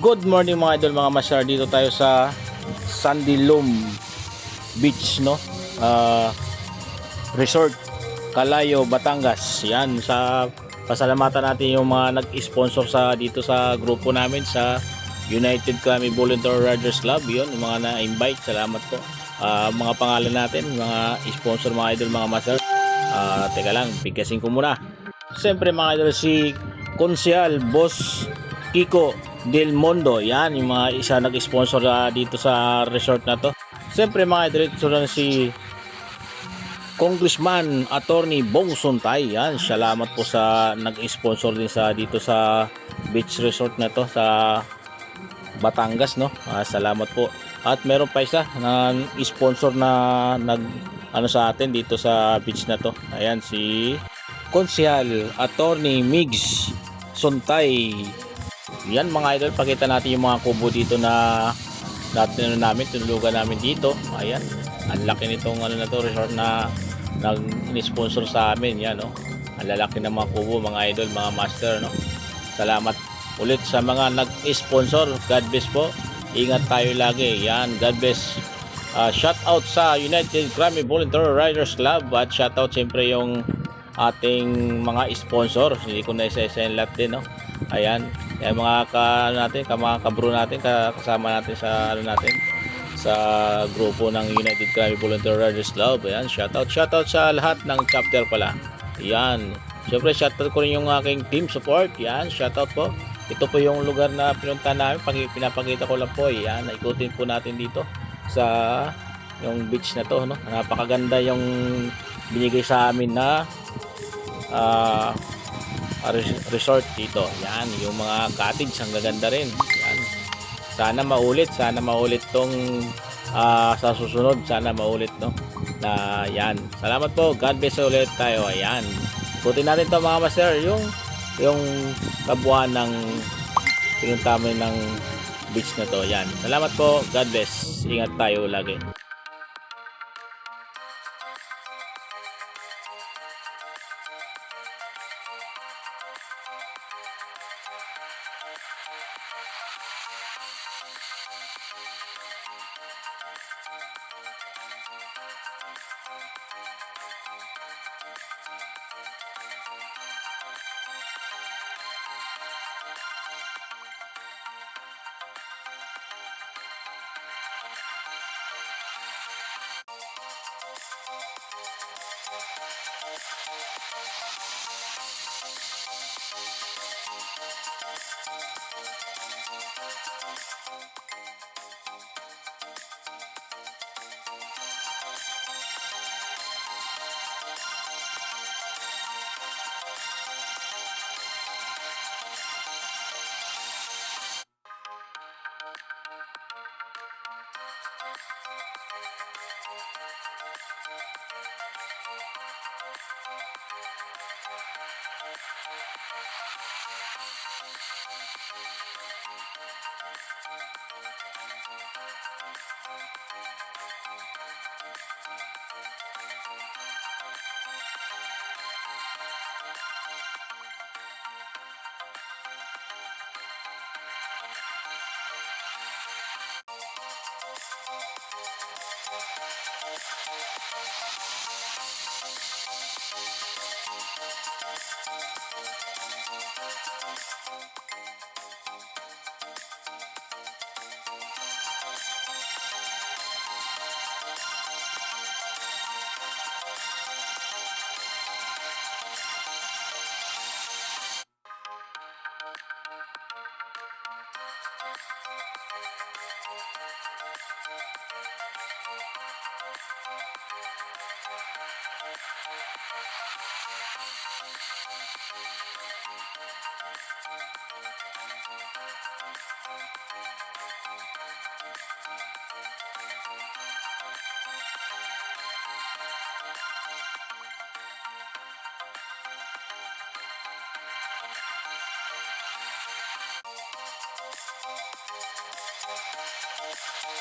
Good morning mga idol, mga masyar. Dito tayo sa Sandilum Beach, no? Ah, Resort, Calayo, Batangas. Yan, sa pasalamatan natin yung mga nag-sponsor sa dito sa grupo namin sa United Kami Volunteer Riders Club. Yun, yung mga na-invite. Salamat po. Ah, mga pangalan natin, mga sponsor mga idol, mga master. Ah, teka lang, bigkasin ko muna. Siyempre mga idol, si Konsyal, Boss Kiko Del Mondo. Yan, yung mga isa nag-sponsor ah, dito sa resort na to. Siyempre mga idol, ito si Congressman Attorney Bong Suntay. Yan, salamat po sa nag-sponsor din sa dito sa beach resort na to sa Batangas, no? Ah, salamat po. At meron pa isa na sponsor na nag ano sa atin dito sa beach na to. Ayan si Konsyal Attorney Migs Suntay. Yan mga idol, pakita natin yung mga kubo dito na natin ano namin, tinulugan namin dito. Ayan. Ang laki nitong ano na to, resort na nag-sponsor sa amin. Yan, no? Ang lalaki ng mga kubo, mga idol, mga master, no? Salamat ulit sa mga nag-sponsor. God bless po. Ingat tayo lagi. Yan, God bless. Uh, shout out sa United Grammy Volunteer Riders Club at shout out siyempre yung ating mga sponsor. Hindi ko na isa-isa yung lahat din, no? Ayan. Kaya mga ka ano natin, ka mga kabro natin, ka- kasama natin sa ano natin sa grupo ng United Grammy Volunteer Riders Club. Ayan, shout out, shout out sa lahat ng chapter pala. Ayan. Siyempre, shout out ko rin yung aking team support. Yan, shout out po. Ito po yung lugar na pinunta namin. Pag pinapakita ko lang po. Yan, ikutin po natin dito sa yung beach na to. No? Napakaganda yung binigay sa amin na res- resort dito. Yan, yung mga cottage ang gaganda rin. Yan. Sana maulit, sana maulit tong ah, sa susunod, sana maulit no. Na yan. Salamat po. God bless ulit tayo. Ayan. Ikutin natin to mga master yung yung kabuuan ng pinunta mo ng beach na to. Yan. Salamat po. God bless. Ingat tayo lagi. Thank you. you